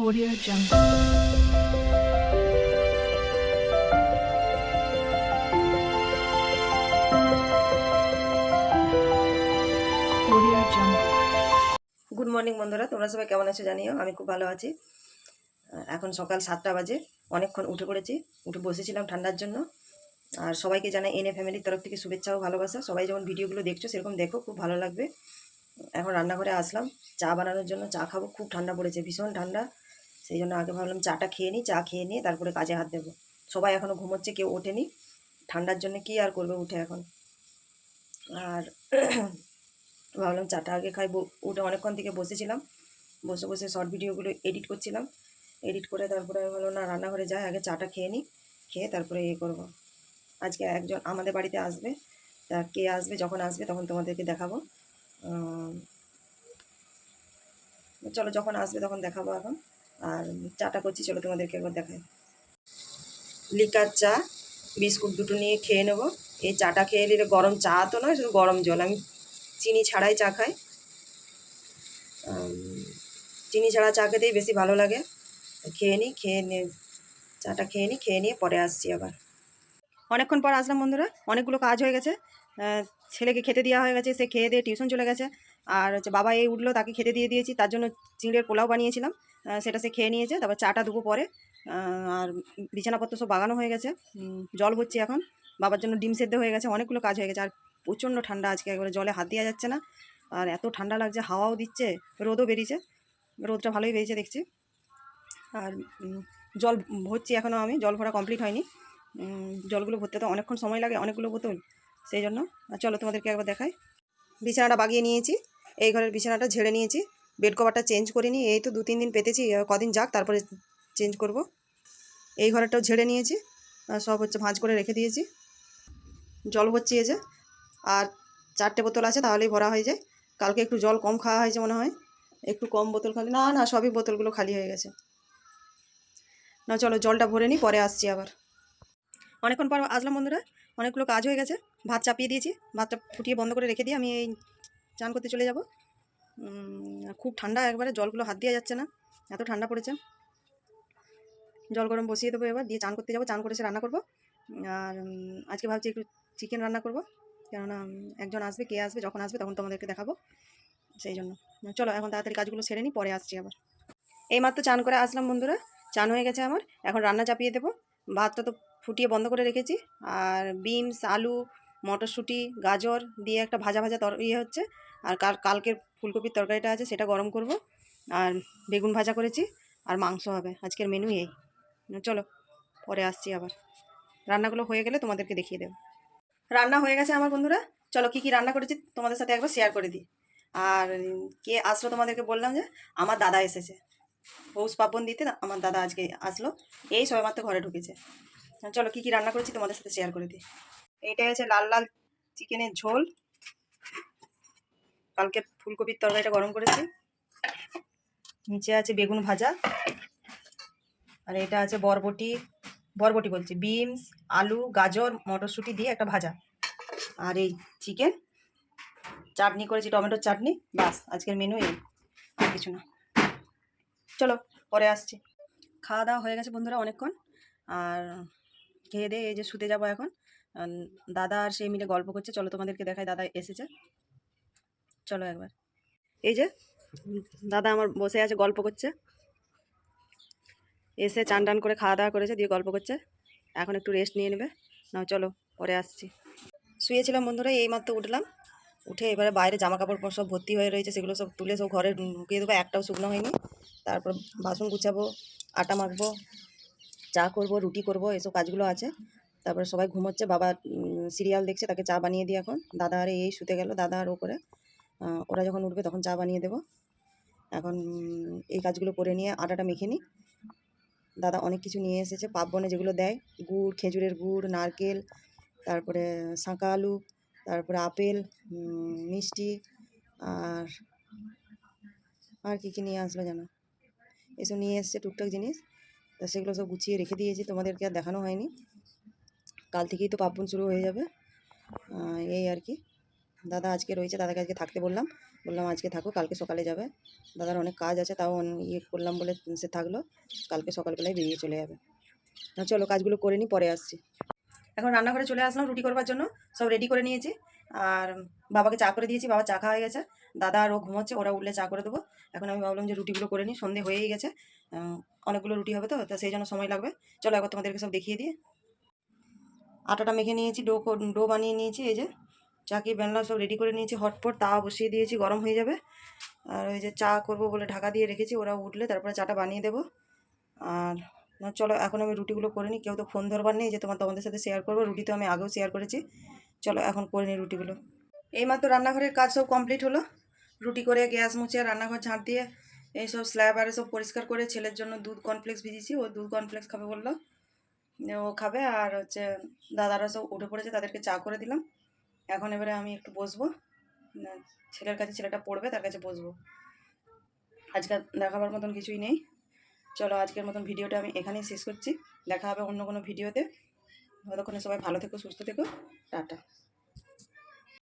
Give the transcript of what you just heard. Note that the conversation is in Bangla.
Audio Jungle. গুড মর্নিং বন্ধুরা। তোমরা সবাই কেমন আছো জানিও? আমি খুব ভালো আছি। এখন সকাল সাতটা বাজে। অনেকক্ষণ উঠে পড়েছি। উঠে বসেছিলাম ঠান্ডার জন্য। আর সবাইকে জানাই এনে ফ্যামিলির তরফ থেকে শুভেচ্ছা ও ভালোবাসা। সবাই যেমন ভিডিওগুলো দেখছ, সেরকম দেখো, খুব ভালো লাগবে। এখন রান্নাঘরে আসলাম। চা বানানোর জন্য চা খাব। খুব ঠান্ডা পড়েছে, ভীষণ ঠান্ডা। সেই জন্য আগে ভাবলাম চাটা খেয়ে নিই, চা খেয়ে নিয়ে তারপরে কাজে হাত দেবো। সবাই এখনও ঘুমোচ্ছে, কেউ ওঠেনি। ঠান্ডার জন্য কি আর করবে উঠে এখন? আর ভাবলাম চাটা আগে খাই উঠে অনেকক্ষণ থেকে বসেছিলাম। বসে বসে শর্ট ভিডিওগুলো এডিট করছিলাম। এডিট করে তারপরে বললাম না, রান্নাঘরে যাই, আগে চাটা খেয়ে নিই, খেয়ে তারপরে ইয়ে করব। আজকে একজন আমাদের বাড়িতে আসবে তা কে আসবে, যখন আসবে তখন তোমাদেরকে দেখাবো। চলো, যখন আসবে তখন দেখাবো এখন। আর চাটা করছি, চলো তোমাদেরকে একবার দেখাই। লিকার চা, বিস্কুট দুটো নিয়ে খেয়ে নেব। এই চাটা খেয়ে নিলে গরম চা তো নয়, শুধু গরম জল। আমি চিনি ছাড়াই চা খাই। চিনি ছাড়া চা খেতেই বেশি ভালো লাগে। খেয়ে নিই খেয়ে নিয়ে চাটা খেয়ে নিই খেয়ে নিয়ে পরে আসছি আবার। অনেকক্ষণ পর আসলাম বন্ধুরা, অনেকগুলো কাজ হয়ে গেছে। ছেলেকে খেতে দেওয়া হয়ে গেছে, সে খেয়ে দিয়ে টিউশন চলে গেছে। আর হচ্ছে বাবা এই উঠল, তাকে খেতে দিয়ে দিয়েছি, তার জন্য চিংড়ের পোলাও বানিয়েছিলাম। সেটা সে খেয়ে নিয়েছে, তারপর চাটা দুপুর পরে। আর বিছানাপত্র সব বাগানো হয়ে গেছে। জল ভরছি এখন। বাবার জন্য ডিম সেদ্ধ হয়ে গেছে, অনেকগুলো কাজ হয়ে গেছে। আর প্রচণ্ড ঠান্ডা আজকে, একবারে জলে হাত দেওয়া যাচ্ছে না। আর এত ঠান্ডা লাগছে, হাওয়াও দিচ্ছে, রোদও বেরিয়েছে। রোদটা ভালোই বেরিয়েছে, দেখছি। আর জল ভরছি এখনও আমি, জল ভরা কমপ্লিট হয়নি। জলগুলো ভরতে তো অনেকক্ষণ সময় লাগে, অনেকগুলো বোতল, সেই জন্য। চলো তোমাদেরকে একবার দেখাই। বিছানাটা বাগিয়ে নিয়েছি। এই ঘরের বিছানাটা ঝেড়ে নিয়েছি। বেড কভারটা চেঞ্জ করিনি এই তো দু, তিন দিন পেতেছি। কদিন যাক, তারপরে চেঞ্জ করব। এই ঘরেরটাও ঝেড়ে নিয়েছি। সব হচ্ছে ভাঁজ করে রেখে দিয়েছি। জল এই যে। আর চারটে বোতল আছে, তাহলেই ভরা হয়ে যায়। কালকে একটু জল কম খাওয়া হয়েছে মনে হয়। একটু কম বোতল খালি। না না, সবই বোতলগুলো খালি হয়ে গেছে। না, চলো, জলটা ভরে নিই, পরে আসছি আবার। অনেকক্ষণ পর আসলাম বন্ধুরা। অনেকগুলো কাজ হয়ে গেছে। ভাত চাপিয়ে দিয়েছি। ভাতটা ফুটিয়ে বন্ধ করে রেখে দিয়ে আমি এই চান করতে চলে যাব। খুব ঠান্ডা, একবারে জলগুলো হাত দেওয়া যাচ্ছে না, এত ঠান্ডা পড়েছে। জল গরম বসিয়ে দেবো এবার, দিয়ে চান করতে যাব, চান করে এসে রান্না করব। আর আজকে ভাবছি একটু চিকেন রান্না করব, কেননা একজন আসবে, কে আসবে, যখন আসবে তখন তোমাদেরকে দেখাবো, সেই জন্য। চলো, এখন তাড়াতাড়ি কাজগুলো সেরে নিই পরে আসছি আবার। এইমাত্র চান করে আসলাম বন্ধুরা, চান হয়ে গেছে আমার, এখন রান্না চাপিয়ে দেবো। ভাতটা তো ফুটিয়ে বন্ধ করে রেখেছি, আর বিনস, আলু মটরশুঁটি, গাজর দিয়ে একটা ভাজা ভাজা তর ইয়ে হচ্ছে। আর কাল, কালকের ফুলকপির তরকারিটা আছে, সেটা গরম করব। আর বেগুন ভাজা করেছি, আর মাংস হবে। আজকের মেনু এই। চলো, পরে আসছি আবার। রান্নাগুলো হয়ে গেলে তোমাদেরকে দেখিয়ে দেবো। রান্না হয়ে গেছে আমার বন্ধুরা। চলো, কী কী রান্না করেছি তোমাদের সাথে একবার শেয়ার করে দিই। আর কে আসলো তোমাদেরকে বললাম যে, আমার দাদা এসেছে। পৌষ পার্বণ দিতে আমার দাদা আজকে আসলো। এই সবেমাত্র ঘরে ঢুকেছে। চলো, কী কী রান্না করেছি তোমাদের সাথে শেয়ার করে দিই। এইটাই হচ্ছে লাল লাল চিকেনের ঝোল। কালকে ফুলকপির তরকারিটা গরম করেছি। নিচে আছে বেগুন ভাজা। আর এটা আছে বরবটি। বরবটি বলছি, বিনস, আলু, গাজর, মটরশুঁটি দিয়ে একটা ভাজা। আর এই চিকেন, চাটনি করেছি, টমেটোর চাটনি বাস আজকের মেনু এই। আর কিছু না। চলো, পরে আসছি। খাওয়া দাওয়া হয়ে গেছে বন্ধুরা অনেকক্ষণ। আর খেয়ে দিয়ে এই যে শুতে যাব এখন। দাদা আর সেই মিলে গল্প করছে। চলো তোমাদেরকে দেখায় দাদা এসেছে। চলো একবার। এই যে, দাদা আমার বসে আছে, গল্প করছে। এসে চান টান করে খাওয়া দাওয়া করেছে, দিয়ে গল্প করছে। এখন একটু রেস্ট নিয়ে নেবে। না চলো, পরে আসছি। শুয়েছিলাম বন্ধুরা এইমাত্র উঠলাম। উঠে এবারে বাইরে জামা কাপড় সব ভর্তি হয়ে রয়েছে, সেগুলো সব তুলে সব ঘরে ঢুকিয়ে দেবো। একটাও শুকনো হয়নি। তারপর বাসন গুছাবো, আটা মাখবো, চা করব, রুটি করব, এসব কাজগুলো আছে। তারপরে সবাই ঘুমোচ্ছে, বাবা সিরিয়াল দেখছে, তাকে চা বানিয়ে দিই এখন। দাদা আর এই শুতে গেল, দাদা আর ও করে। ওরা যখন উঠবে তখন চা বানিয়ে দেবো। এখন এই কাজগুলো করে নিয়ে আটাটা মেখে নিই। দাদা অনেক কিছু নিয়ে এসেছে পার্বণে যেগুলো দেয়। গুড়, খেজুরের গুড়, নারকেল, তারপরে শাঁকা আলু, তারপরে আপেল মিষ্টি, আর আর কী কী নিয়ে আসলো জানো এসব নিয়ে এসছে টুকটাক জিনিস। তা সেগুলো সব গুছিয়ে রেখে দিয়েছি, তোমাদেরকে আর দেখানো হয়নি। কাল থেকেই তো পার্বণ শুরু হয়ে যাবে। এই আর কি। দাদা আজকে রয়েছে, দাদাকে আজকে থাকতে বললাম। বললাম আজকে থাকো, কালকে সকালে যাবে। দাদার অনেক কাজ আছে, তাও ইয়ে করলাম বলে সে থাকল। কালকে সকালবেলায় বেরিয়ে চলে যাবে। না, চলো কাজগুলো করে নিই, পরে আসছি। এখন রান্নাঘরে চলে আসলাম রুটি করবার জন্য। সব রেডি করে নিয়েছি। আর বাবাকে চা করে দিয়েছি, বাবা চা খাওয়া হয়ে গেছে। দাদা আর ও ঘুমোচ্ছে, ওরা উঠলে চা করে দেবো। এখন আমি ভাবলাম যে রুটিগুলো করে নিই, সন্ধে হয়েই গেছে। অনেকগুলো রুটি হবে তো, তা সেই জন্য সময় লাগবে। চলো একবার তোমাদেরকে সব দেখিয়ে দিই। আটাটা মেখে নিয়েছি, ডো ডো বানিয়ে নিয়েছি, এই যে চাকি বেনলা সব রেডি করে নিয়েছি, হটপট তাওয়া বসিয়ে দিয়েছি, গরম হয়ে যাবে। আর ওই যে চা করব বলে ঢাকা দিয়ে রেখেছি, ওরা উঠলে তারপরে চাটা বানিয়ে দেবো। আর না, চলো এখন আমি রুটিগুলো করে নিই, কেউ তো ফোন ধরবার নেই যে তোমার তোমাদের সাথে শেয়ার করব, রুটি তো আমি আগেও শেয়ার করেছি। চলো এখন করে নিই রুটিগুলো। এইমাত্র রান্নাঘরের কাজ সব কমপ্লিট হলো। রুটি করে, গ্যাস মুছে, রান্নাঘর ঝাঁট দিয়ে, এইসব স্ল্যাব আর সব পরিষ্কার করে, ছেলের জন্য দুধ কর্নফ্লেক্স ভিজিয়েছি, ও দুধ কর্নফ্লেক্স খাবে বলল। ও খাবে আর হচ্ছে দাদারা সব উঠে পড়েছে, তাদেরকে চা করে দিলাম। এখন এবারে আমি একটু বসবো। ছেলের কাছে ছেলেটা পড়বে, তার কাছে বসবো। আজকে দেখাবার মতন কিছুই নেই। চলো আজকের মতন ভিডিওটা আমি এখানেই শেষ করছি। দেখা হবে অন্য কোনো ভিডিওতে। ততক্ষণে সবাই ভালো থেকো, সুস্থ থেকো। টাটা।